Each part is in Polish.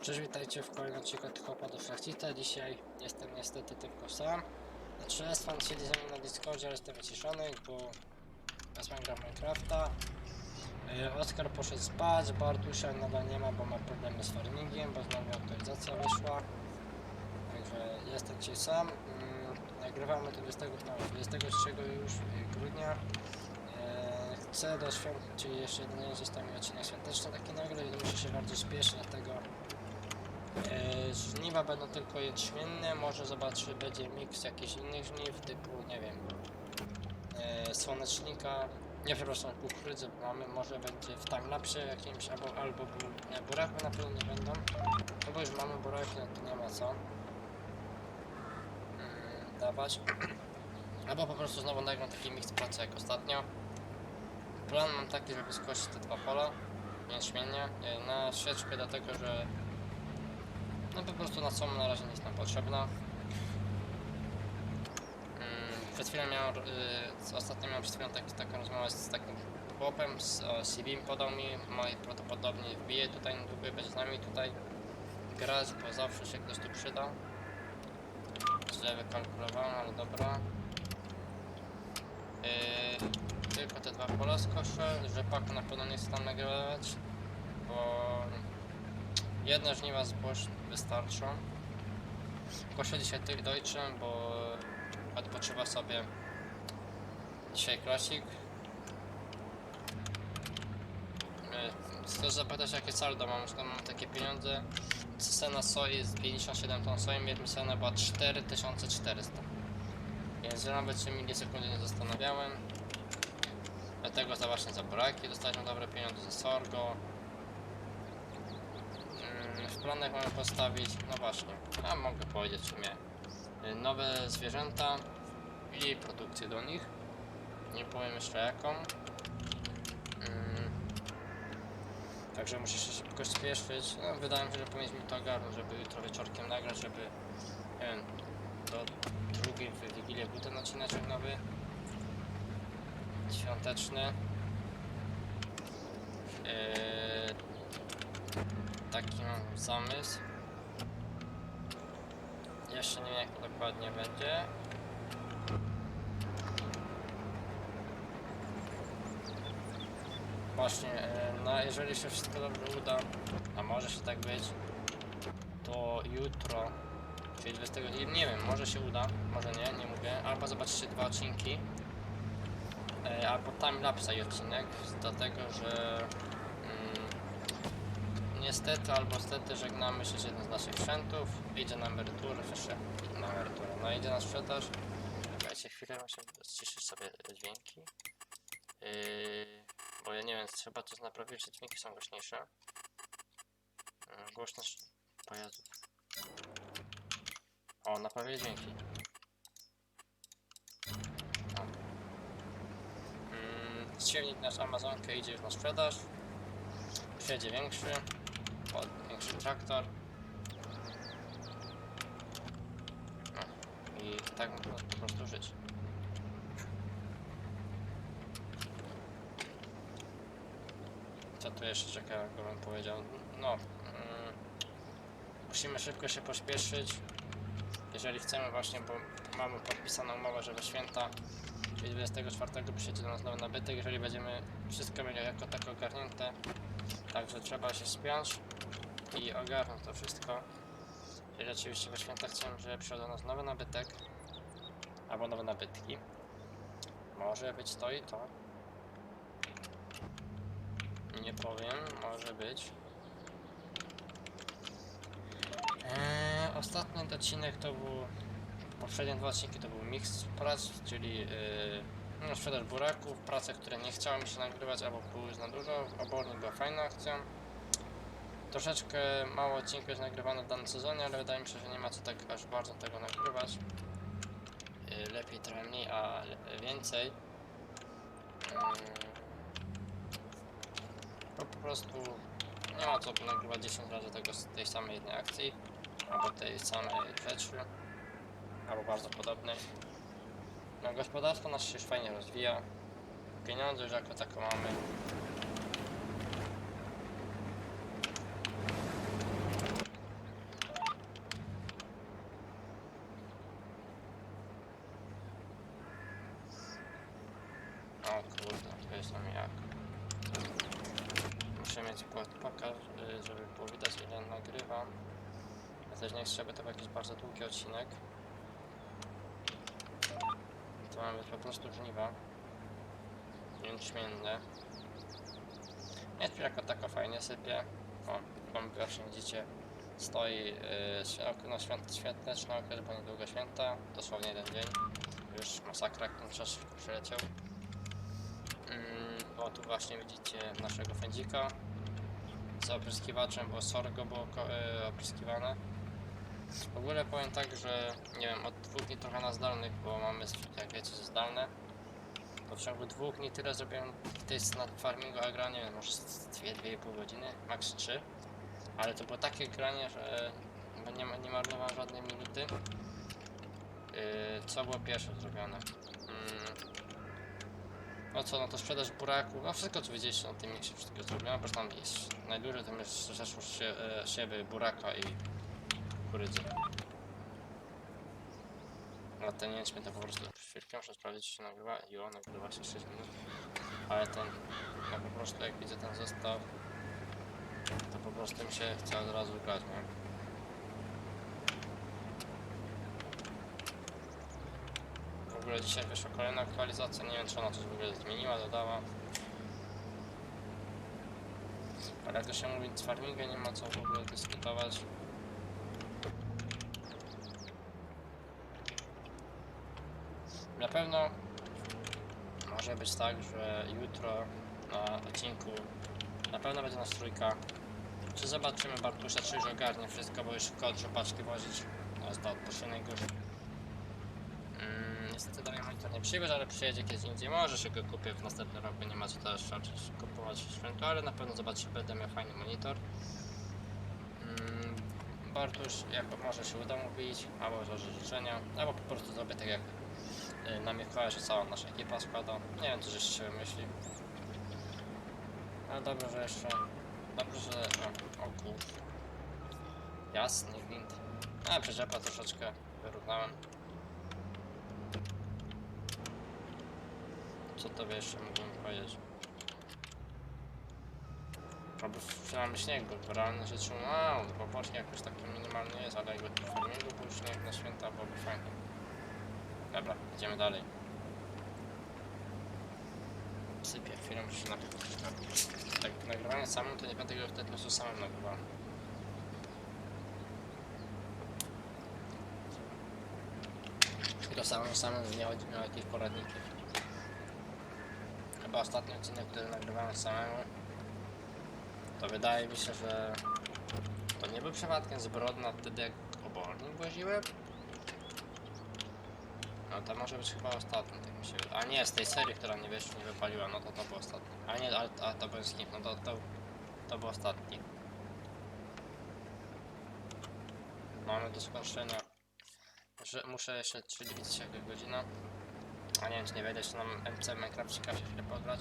Cześć, witajcie w kolejnym odcinku od Hopa do Szlachcica. Dzisiaj jestem niestety tylko sam. Znaczy Esfan siedzi ze mną na Discordzie, ale jestem wyciszony, bo Esfan gra w Minecrafta. Yy, Oskar poszedł spać, Bartusia nadal nie ma, bo ma problemy z farmingiem, bo znowu aktualizacja wyszła. Także jestem dzisiaj sam. Yy, nagrywamy 20, no, 23 już yy, grudnia. Yy, Chcę do świąt, czyli jeszcze jeden został mi odcinek świąteczny taki nagle, więc muszę się bardzo spieszyć, dlatego E, Żniwa będą tylko jęczmienne, może zobaczy, będzie miks jakichś innych żniw, typu, nie wiem, e, słonecznika, nie przepraszam, kukurydzy mamy, może będzie w timelapsie jakimś, albo, albo nie, buraku na pewno nie będą, no bo już mamy buraki, no to nie ma co. Mm, dawać, albo po prostu znowu nagram taki miks pracy jak ostatnio. Plan mam taki, żeby skosić te dwa pola, jęczmiennie, e, na świeczkę, dlatego że no po prostu na co na razie nie jest nam potrzebna. Mm, Przed chwilą miałem, y, z- ostatnio miałem przed chwilą taki, taką rozmowę z takim chłopem, z CV podał mi, moi prawdopodobnie wbije tutaj niedługo będzie z nami tutaj grać, bo zawsze się ktoś tu przyda. Źle wykalkulowałem, ale dobra. Yy, tylko te dwa pola skoszę, rzepaku na pewno nie chcę tam nagrywać, bo Jedne żniwa zbóż wystarczą. Koszę dzisiaj tych Deutschen, bo odpoczywa sobie dzisiaj klasik. Yy, Chcesz zapytać jakie saldo mam, skąd mam takie pieniądze? Cena soi jest 57 ton soi, mieliśmy cenę była 4400. Więc nawet się milisekundy nie zastanawiałem. Dlatego za właśnie za buraki dostaliśmy dobre pieniądze, za sorgo. W planach mamy postawić, no właśnie, a mogę powiedzieć w sumie, y, nowe zwierzęta i produkcję do nich. Nie powiem jeszcze jaką. Mm, Także muszę się szybko spieszyć. No, wydaje mi się, że powinniśmy to ogarnąć, żeby jutro wieczorkiem nagrać, żeby nie wiem, do drugiej w Wigilię ten odcineczek nowy. Świąteczny. Yy, taki mam zamysł. Jeszcze nie wiem jak to dokładnie będzie. Właśnie, e, no jeżeli się wszystko dobrze uda, a może się tak być, to jutro, czyli 20 nie wiem, może się uda, może nie, nie mówię, albo zobaczycie dwa odcinki, e, albo timelapse i odcinek, dlatego że Niestety albo stety żegnamy się z jednym z naszych sprzętów. Idzie na emeryturę, jeszcze na emeryturę. No idzie na sprzedaż. Czekajcie chwilę, muszę ściszyć sobie dźwięki. Yy, bo ja nie wiem, chyba to naprawić, że dźwięki są głośniejsze. Yy, głośność pojazdów. O, naprawię dźwięki. O. Yy, Siewnik nasz Amazonkę idzie już na sprzedaż. Siedzi większy traktor. No. I tak można po prostu żyć. Co tu jeszcze jak bym powiedział? No. Mm, musimy szybko się pośpieszyć. Jeżeli chcemy właśnie, bo mamy podpisaną umowę, że we święta czyli 24 przyjdzie do nas nowy nabytek, jeżeli będziemy wszystko mieli jako tak ogarnięte, Także trzeba się spiąć i ogarnąć to wszystko. Jeżeli oczywiście we święta chcemy, że przyjdą do nas nowy nabytek albo nowe nabytki. Może być to i to. Nie powiem, może być. Eee, ostatni odcinek to był. Poprzednie dwa odcinki to był miks prac, czyli yy, no, sprzedaż buraków, prace, które nie chciałem się nagrywać, albo były na dużo. Obornik była fajna akcja. Troszeczkę mało odcinków jest nagrywane w danym sezonie, ale wydaje mi się, że nie ma co tak aż bardzo tego nagrywać. Yy, Lepiej trochę mniej, a więcej. Bo po prostu nie ma co nagrywać 10 razy tego tej samej jednej akcji, albo tej samej rzeczy, albo bardzo podobnej. No gospodarstwo nasze się fajnie rozwija. Pieniądze już jako tako mamy. Tam jak. Muszę mieć pod pokaz, y, żeby było widać ile nagrywam. Też nie chcę, żeby to był jakiś bardzo długi odcinek. To mamy po prostu żniwa. Jęczmienne. Nie jako tako fajnie sypie. O, mam pierwszy widzicie. Stoi yy, okno świąt, świąteczne okres, bo niedługo święta. Dosłownie jeden dzień. Już masakra, ten czas szybko przyleciał. O, tu właśnie widzicie naszego fędzika z opryskiwaczem, bo sorgo było yy, opryskiwane. W ogóle powiem tak, że nie wiem, od dwóch dni trochę na zdalnych, bo mamy, jak wiecie, zdalne. To w ciągu dwóch dni tyle zrobiłem tej na farmingu agra, nie wiem, może 2-2,5 godziny, max 3. Ale to było takie granie, że nie, nie marnowałem żadnej minuty. Yy, co było pierwsze zrobione? No co, no to sprzedaż buraku, no wszystko co widzieliście na tym miksie, wszystko zrobione, bo tam jest najdłużej tam jest zeszło sie, e, siebie buraka i kurydzy. No ten jęczmień to po prostu chwilkę muszę sprawdzić czy się nagrywa. Jo, nagrywa się 6 minut. Ale ten, no po prostu jak widzę ten zestaw, to po prostu mi się chce od razu grać, nie? W ogóle dzisiaj wyszła kolejna aktualizacja, nie wiem czy ona coś w ogóle zmieniła, dodała. Ale jak to się mówi, z farmingiem nie ma co w ogóle dyskutować. Na pewno może być tak, że jutro na odcinku na pewno będzie nas trójka. Czy zobaczymy Bartusza, czy już ogarnie wszystko, bo już że paczki wozić. To jest to odpoczynek już. Nie przyjdzie, ale przyjedzie kiedyś indziej. Może się go kupię w następnym roku, nie ma co też kupować sprzętu, ale na pewno zobaczę, będę miał fajny monitor. Mm, Bartusz, jak może się uda mu wbić, albo złoży życzenia, albo po prostu zrobię tak jak y, na Mikołaja, że cała nasza ekipa składa. Nie wiem, co jeszcze się wymyśli. Ale dobrze, że jeszcze... Dobrze, że... O kur... Jasny gwint. A, przyczepa troszeczkę wyrównałem. Co to by jeszcze mógłbym powiedzieć? Albo przynajmniej śnieg był w realnym życiu, no, bo pocznie jakoś taki minimalny jest, ale jakby w farmingu był śnieg na święta, byłoby fajnie. Dobra, idziemy dalej. Sypię, chwilę muszę się napić. Tak, nagrywanie samym to nie będę go wtedy prostu samym nagrywał. To samym samym miał, miał jakieś poradniki. Chyba ostatni odcinek, który nagrywałem samemu, to wydaje mi się, że to nie był przypadkiem zbrodna wtedy jak obornik woziłem. No to może być chyba ostatni, tak mi się wydaje. A nie, z tej serii, która nie wiesz, nie wypaliła, no to to był ostatni. A nie, ale a to był skip, no to, to, to był ostatni. Mamy do skończenia. Muszę, jeszcze 30 jaka godzina. A nie wiem, czy nie wejdę jeszcze na MC się chwilę pograć.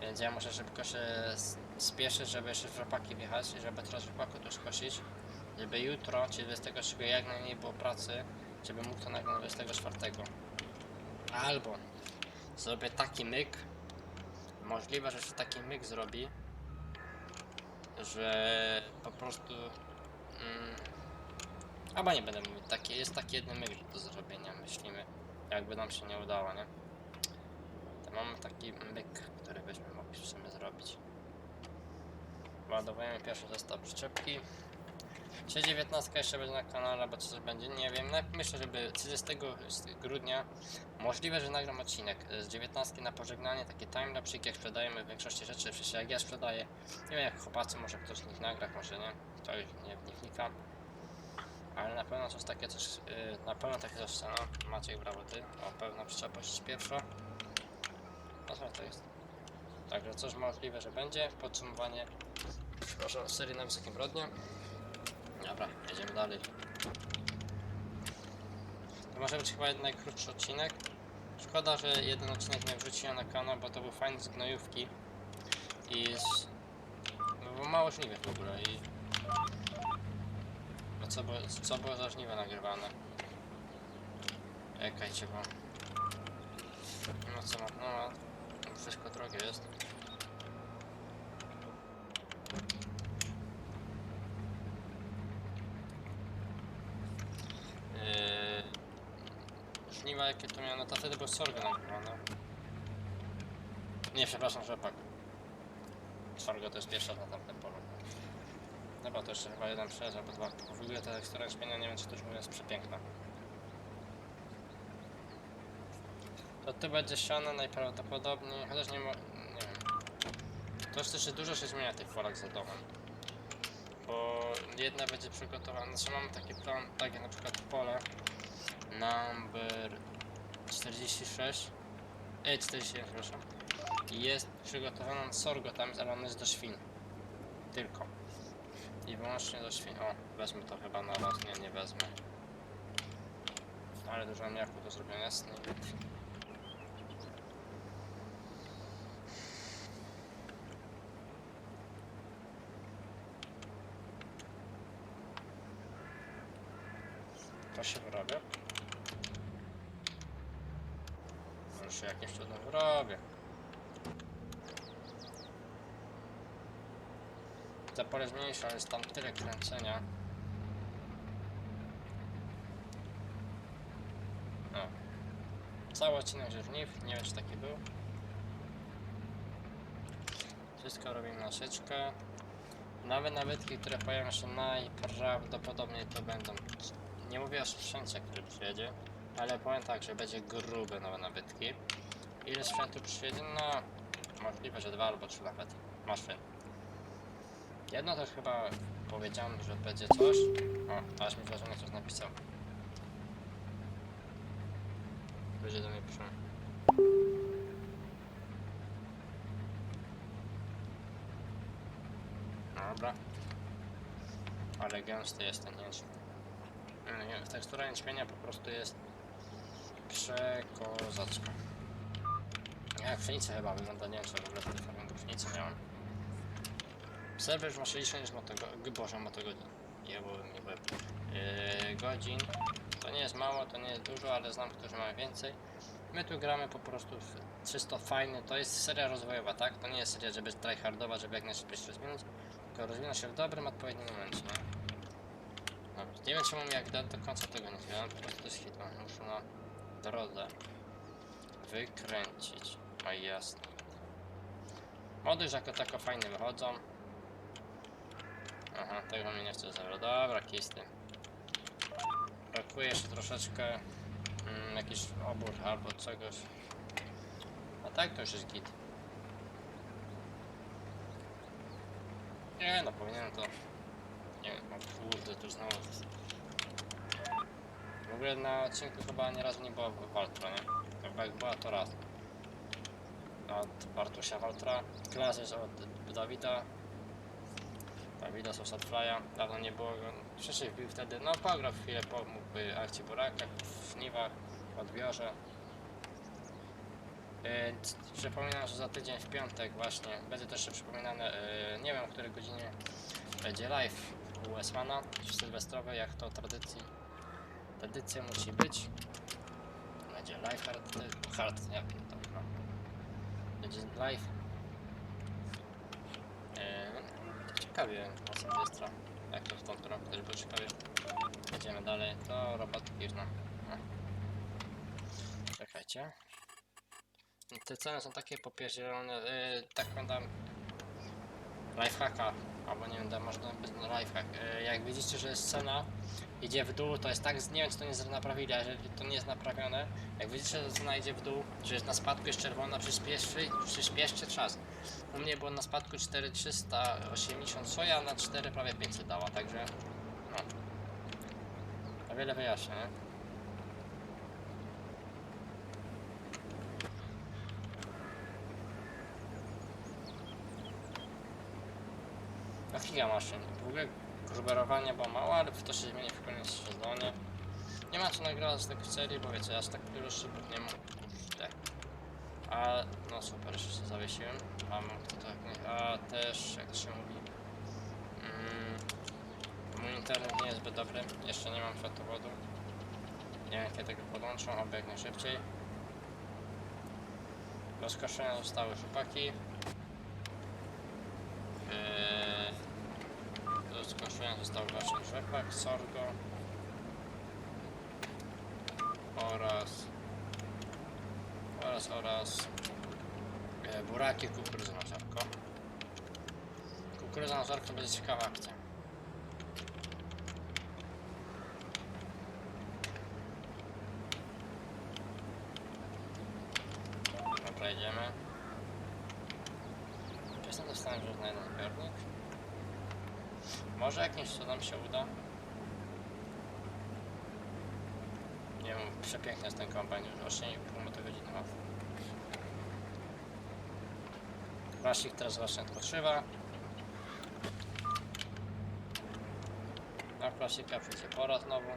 Więc ja muszę szybko się spieszyć, żeby jeszcze rzepaki wjechać i żeby teraz rzepaku tu skosić. Żeby jutro, czyli 23 jak najmniej było pracy, żeby mógł to nagrać 24. Albo zrobię taki myk, możliwe, że się taki myk zrobi, że po prostu... Mm, albo nie będę mówić, taki, jest taki jeden myk do zrobienia, myślimy, jakby nam się nie udało, nie? To mamy taki myk, który byśmy mogli w sumie zrobić. Ładowujemy pierwszy zestaw przyczepki. Czy 19 jeszcze będzie na kanale, albo coś będzie, nie wiem. No, Myślę, żeby 30 grudnia możliwe, że nagram odcinek z 19 na pożegnanie, taki timelapsik jak sprzedajemy w większości rzeczy, sensie jak ja sprzedaję. Nie wiem jak chłopacy, może ktoś z nich nagra, może nie, to już nie, nie wnikam. Ale na pewno coś takie coś, yy, na pewno takie coś scena. Maciek brawo ty, o pewna przyczepość pierwsza. No co to jest? Także coś możliwe, że będzie. Podsumowanie przepraszam, serii na Wysokim Brodnie. Dobra, jedziemy dalej. To może być chyba najkrótszy odcinek. Szkoda, że jeden odcinek nie wrzuciłem na kanał, bo to był fajny z gnojówki. I z... No bo mało żniwek w ogóle i... No co było, co było za żniwe nagrywane? Czekajcie, bo... No co ma... No, wszystko drogie jest. Yy, żniwa jakie to miałem, no to wtedy był sorgo nagrywane. Nie, przepraszam, rzepak. Sorgo to jest pierwsza na tamtym polu. Dobra, to jeszcze chyba jeden przejazd albo dwa. W ogóle ta tekstura śpienia, nie wiem czy też jest przepiękna. To ty będzie siano najprawdopodobniej, chociaż nie ma, nie wiem. To już też dużo się zmienia tych folach za domem. Bo jedna będzie przygotowana, znaczy mam taki plan, tak jak na przykład pole number 46, e 47 przepraszam. Jest przygotowana na sorgo tam, ale on jest do świn. Tylko. I wyłącznie do świn. O, wezmę to chyba na raz, nie, nie wezmę. Ale dużo miaku do zrobienia, jasne. To się wyrabia. Może jakimś cudem wyrobię. Ta pole jest mniejsza, ale jest tam tyle kręcenia. No. Cały odcinek żniw, nie wiem czy taki był. Wszystko robimy na sieczkę. Nawet nabytki, które pojawią się najprawdopodobniej to będą. Nie mówię o sprzęcie, który przyjedzie, ale powiem tak, że będzie grube nowe nabytki. Ile sprzętu przyjedzie? No, możliwe, że dwa albo trzy nawet. Maszyn. Jedno też chyba powiedziałem, że będzie coś. O, aż mi wrażenie coś napisał. Będzie do mnie pisze. Dobra. Ale gęsty jest ten nie, Tekstura jęczmienia po prostu jest przekozacka. Jak pszenica chyba wygląda, nie wiem czy w ogóle pszenicy miałem. Serwer ma 60 niż motogo... Boże, motogodzin. Jebałem łeb. Yy, godzin. To nie jest mało, to nie jest dużo, ale znam, którzy mają więcej. My tu gramy po prostu w czysto fajny. To jest seria rozwojowa, tak? To nie jest seria, żeby tryhardować, żeby jak najszybciej się rozwinąć. Tylko rozwinąć się w dobrym, odpowiednim momencie, nie? Dobra, nie wiem czemu jak do, do końca tego nie wiem, po prostu jest hit. no, Muszę na drodze wykręcić. A jasne. Mody już jako tako fajnie wychodzą. Aha, tego mnie nie chce zabrać. Dobra, tym. Brakuje jeszcze troszeczkę mm, jakiś obór albo czegoś. A tak to już jest git. Nie no, powinienem to... Nie wiem, o kurde, tu znowu... W ogóle na odcinku chyba ani razu nie było Waltra, nie? Chyba jak była to raz. Od Bartusia Waltra. Klas jest od Dawida. Dawida Sosadflya. Dawno nie było go. Przecież wbił wtedy, no pograł chwilę, pomógłby akcji Buraka w Niwach, w Odbiorze. C- Przypominam, że za tydzień w piątek właśnie będzie też przypominane, yy, nie wiem o której godzinie będzie live u Esmana sylwestrowy, jak to tradycji. Tradycja musi być. Będzie live hard, hard jak to no. Będzie live. Yy, ciekawie na Sylwestra, jak to w tą roku też było ciekawie. Jedziemy dalej, to robotki no. no. Czekajcie. Te ceny są takie popierdzielone, yy, tak dam lifehacka, albo nie wiem, da, może dam bez lifehack. Yy, jak widzicie, że jest cena idzie w dół, to jest tak, nie wiem czy to nie jest naprawili, a jeżeli to nie jest naprawione, jak widzicie, że cena idzie w dół, że jest na spadku, jest czerwona, przyspieszy, przyspieszcie czas. U mnie było na spadku 4380 soja, na 4 prawie 500 dała, także no. To wiele wyjaśnia, nie? No giga maszyn. W ogóle gruberowanie było mało, ale to się zmieni w kolejnym sezonie. Nie ma co nagrywać z tych serii, bo wiecie, aż tak dużo szybów nie. Kurde. A, no super, jeszcze się zawiesiłem. Mam tak. A też, jak to się mówi. Mm, mój internet nie jest zbyt dobry. Jeszcze nie mam światłowodu. Nie wiem kiedy go podłączą, aby jak najszybciej. Rozkoszone zostały rzepaki. Rzepak, sorgo oraz oraz oraz e, buraki, kukurydza na żarko. Kukurydza na żarko będzie ciekawa akcja. Dobra, idziemy. Czy jestem dostałem już na jeden zbiornik? Może jakimś cudem się uda? Nie przepiękny jest ten kombajn, już 8,5 motogodziny ma. Rasik teraz właśnie odpoczywa. Na klasika przyjdzie pora znowu.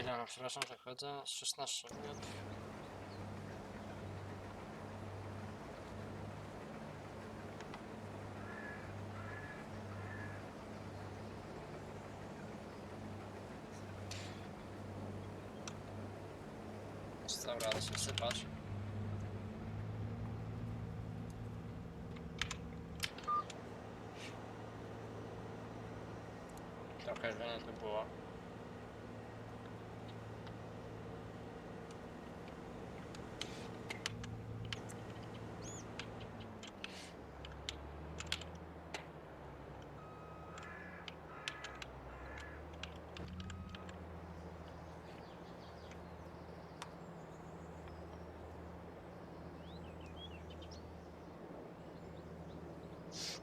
Ile mam, przepraszam, że chodzę? Z 16 minut. Trochę żenie tu było.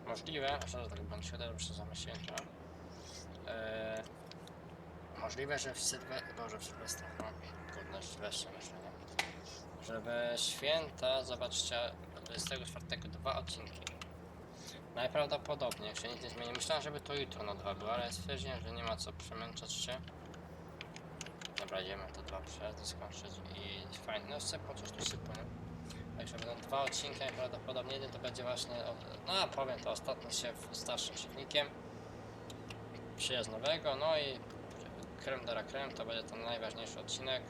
Możliwe, że tak się dobrze. Eee, możliwe, że w Sylwestra, Boże w Sylwestra, kurde, w Sylwestrze myślenie. Żeby święta, zobaczcie, 24 dwa odcinki. Najprawdopodobniej, się nic nie zmieni. Myślałem, żeby to jutro na dwa było, ale stwierdziłem, że nie ma co przemęczać się. Dobra, idziemy to dwa przejazdy skończyć i fajnie, no sypło, coś tu sypło, nie? Także będą dwa odcinki, najprawdopodobniej jeden to będzie właśnie, no powiem to ostatni siew starszym siewnikiem. Przyjazd nowego, no i krem dara krem, to będzie ten najważniejszy odcinek.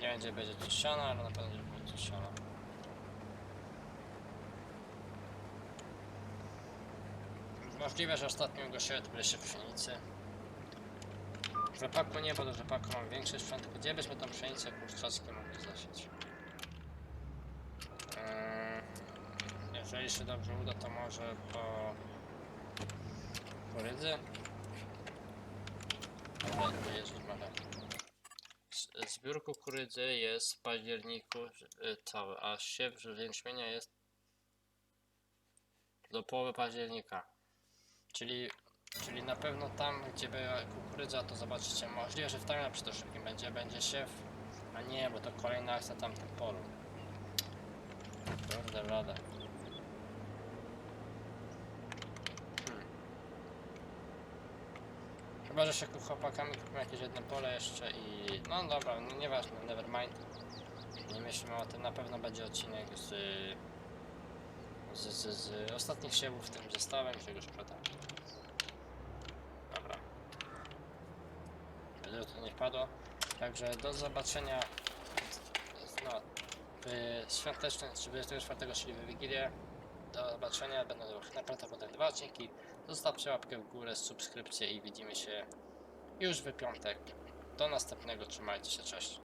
Nie gdzie będzie czyszczona, ale na pewno będzie będzie czyszczona. Możliwe, że ostatnio ugasiłem to będzie się pszenicy. Rzepaku nie, bo do rzepaku mam większy sprzęt. Gdzie byśmy tą pszenicę kurczacką mogli zasieć? Eee, jeżeli się dobrze uda, to może po Jezus Maria. Z- Zbiór kukurydzy jest w październiku cały, a siew jęczmienia jest do połowy października. Czyli, czyli na pewno tam, gdzie była kukurydza, to zobaczycie, możliwe, że w time przy to szybkim będzie, będzie siew, a nie, bo to kolejna akcja tamtym polu. Kurde, radę. Hmm. Chyba, że się chłopakami kupimy jakieś jedno pole jeszcze i... No dobra, no nieważne, nevermind. Nie myślimy o tym, na pewno będzie odcinek z... Z, z, z ostatnich siewów w tym zestawem, że go sprzedam. Dobra. Wpadło. Także do zobaczenia no, w świątecznym, czy 24, czyli w Wigilię. Do zobaczenia, będą najprawdopodobniej dwa odcinki. Zostawcie łapkę w górę, subskrypcję i widzimy się już w piątek. Do następnego, trzymajcie się, cześć.